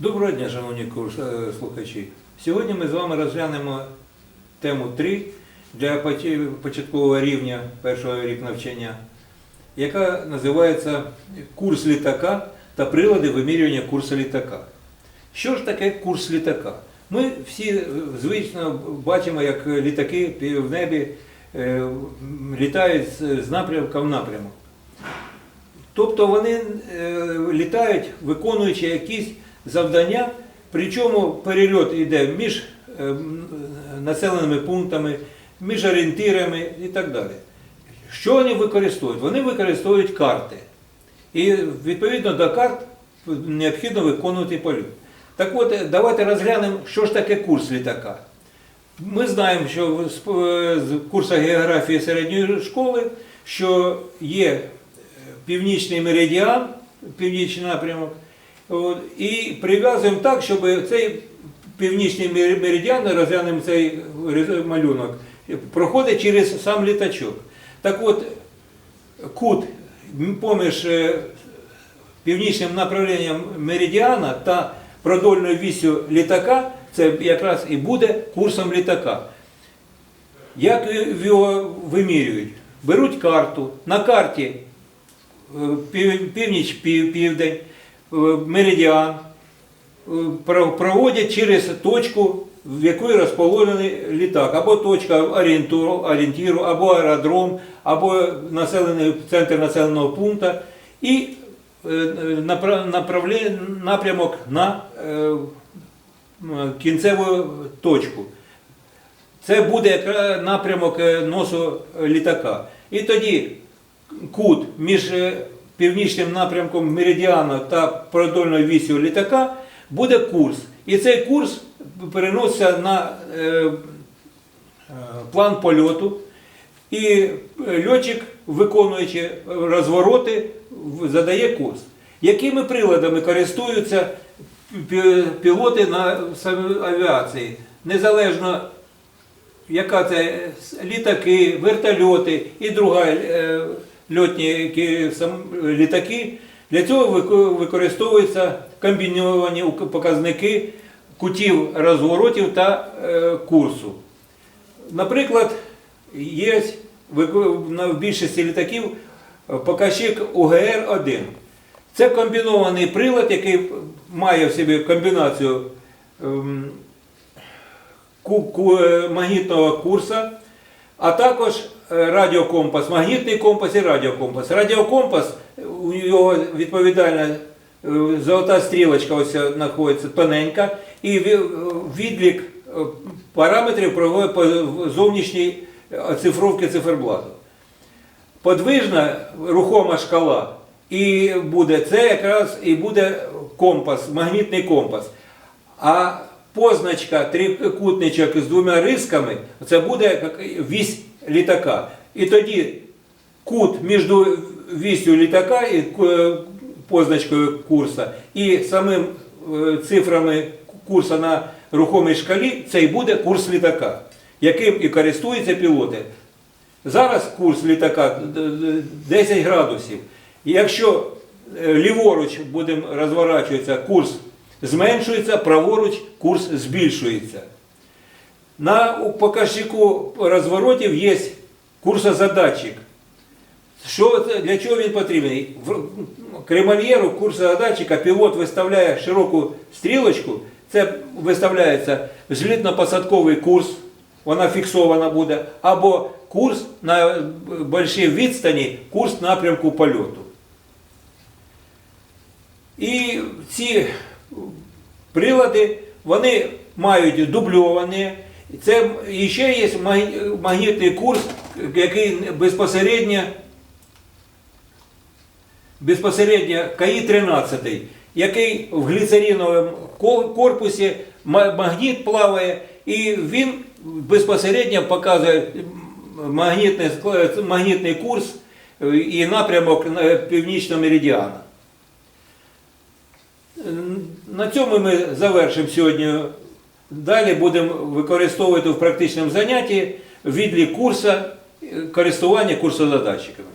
Доброго дня, шановні е, слухачі. Сьогодні ми з вами розглянемо тему 3 для початкового рівня першого рік навчання, яка називається Курс літака та прилади вимірювання курсу літака. Що ж таке курс літака? Ми всі е, звично бачимо, як літаки в небі е, літають з- напрямка в напрямок. Тобто вони літають, виконуючи якісь завдання, причому перельот йде між е, населеними пунктами, між орієнтирами і так далі. Що вони використовують? Вони використовують карти. І відповідно до карт необхідно виконувати польот. Так от, е, давайте розглянемо, що ж таке курс літака. Ми знаємо, що з е, курсу географії середньої школи, що є е, північний меридіан, північний напрямок, і прив'язуємо так, щоб цей північний меридіан, розглянемо цей малюнок, проходить через сам літачок. Так от, кут поміж е, північним направленням меридіана та продольною вісю літака, це якраз і буде курсом літака. Як його вимірюють? Беруть карту, на карті е, е, меридіан, е, проводять через точку, в якої розположений літак, або точка орієнтуру, орієнтиру, або аеродром, або населений центр населеного пункту, і е, напрямок на кінцеву точку. Це буде напрямок носу літака. І тоді кут між північним напрямком меридіану та продольною вісю літака буде курс. І цей курс переноситься на е, е, план польоту. І е, льотчик, виконуючи розвороти, задає курс. Якими приладами користуються пілоти на авіації? Незалежно яка це літаки, вертольоти і друга льотні літаки. Для цього використовуються комбіновані показники кутів розворотів та е, курсу. Наприклад, є в більшості літаків е, показчик УГР-1. Це комбінований прилад, який має в собі комбінацію ем, е, магнітного курса, а також радіокомпас, магнітний компас і радіокомпас. Радіокомпас, е, у його відповідальна е, золота стрілочка ось е, знаходиться тоненька, і е, відлік е, параметрів проводить по зовнішній оцифровки циферблату. Подвижна рухома шкала і буде це якраз і буде компас, магнітний компас. А позначка трикутничок з двома рисками це буде вісь літака. І тоді кут між вісю літака і е, позначкою курса і самим е, цифрами курсу на рухомій шкалі це і буде курс літака, яким і користуються пілоти. Зараз курс літака д- д- 10 градусів. Якщо е, ліворуч будемо розворачуватися, курс зменшується, праворуч курс збільшується. На показчику розворотів є курсозадатчик. Що для чого він потрібен? В кремольєру курсозадатчика пілот виставляє широку стрілочку, це виставляється злітно-посадковий курс, вона фіксована буде, або курс на большій відстані, курс напрямку польоту. І ці прилади вони мають дубльовані. Це ще є магнітний курс, який безпосередньо, безпосередньо КАІ-13, який в гліцериновому корпусі магніт плаває, і він безпосередньо показує магнітний, магнітний курс е, і напрямок на північного меридіана. На цьому ми завершимо сьогодні. Далі будемо використовувати в практичному занятті відлік курсу, е, користування курсозадатчиками.